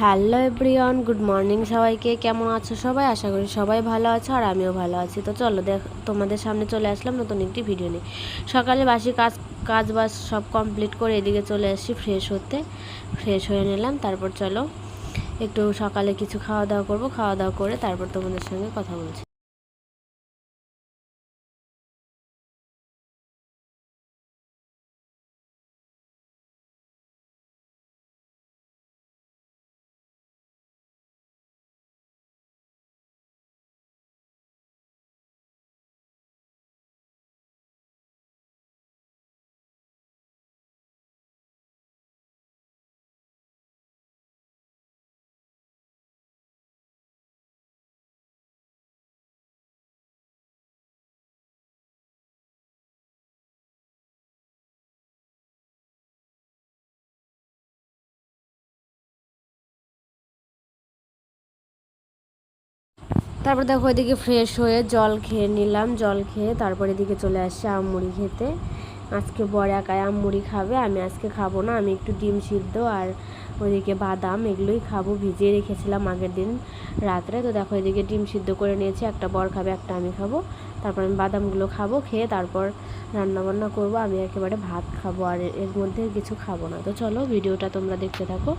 Hello everyone, good morning সবাইকে। কেমন আছো সবাই? আশা করি সবাই ভালো আছো আর আমিও ভালো আছি। তো চলো দেখ, তোমাদের সামনে চলে আসলাম নতুন একটি ভিডিও নিয়ে। সকালে বাসি কাজ কাজ বাজ সব কমপ্লিট করে এদিকে চলে আসছি ফ্রেশ হতে। ফ্রেশ হয়ে নিলাম, তারপর চলো একটু সকালে কিছু খাওয়া দাওয়া করব। খাওয়া দাওয়া করে তারপর তোমাদের সঙ্গে কথা বলছি। তারপর দেখো এদিকে ফ্রেশ হয়ে জল খেয়ে নিলাম, জল খেয়ে তারপর এদিকে চলে আসছে আমমুড়ি খেতে। আজকে বড় একাই আমমুড়ি খাবে, আমি আজকে খাব না, আমি একটু ডিম সিদ্ধ আর ওইদিকে বাদাম এগুলোই খাব, ভিজিয়ে রেখেছিলাম আগের দিন রাত্রে। তো দেখো এদিকে ডিম সিদ্ধ করে নিয়েছি, একটা বর খাবে, একটা আমি খাব। তারপর আমি বাদামগুলো খাব, খেয়ে তারপর রান্নাবান্না করব, আমি একেবারে ভাত খাব আর এর মধ্যে কিছু খাব না। তো চলো ভিডিওটা তোমরা দেখতে থাকো।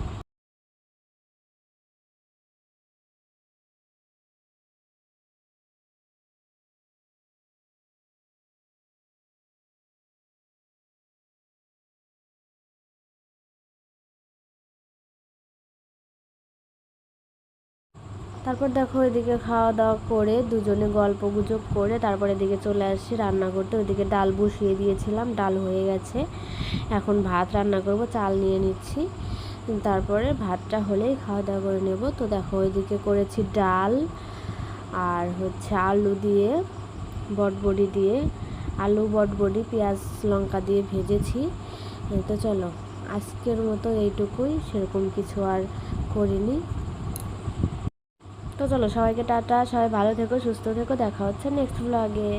তারপর দেখো এদিকে খাওয়া দাওয়া করে দুজনে গল্প গুজব করে তারপর এদিকে চলে আসছি রান্না করতে। ওইদিকে ডাল বসিয়ে দিয়েছিলাম, ডাল হয়ে গেছে। এখন ভাত রান্না করব, চাল নিয়ে নিচ্ছি। তারপরে ভাতটা হলেই খাওয়া দাওয়া করে নেব। তো দেখো ওইদিকে করেছি ডাল আর হচ্ছে আলু দিয়ে, বটবড়ি দিয়ে, আলু, বটবড়ি, পেঁয়াজ, লঙ্কা দিয়ে ভেজেছি। তো চলো, আজকের মতো এইটুকুই। সেরকম কিছু আর করিনি। তো চলো সবাইকে টাটা সবাই ভালো থেকো সুস্থ থেকো দেখা হচ্ছে নেক্সট ব্লগে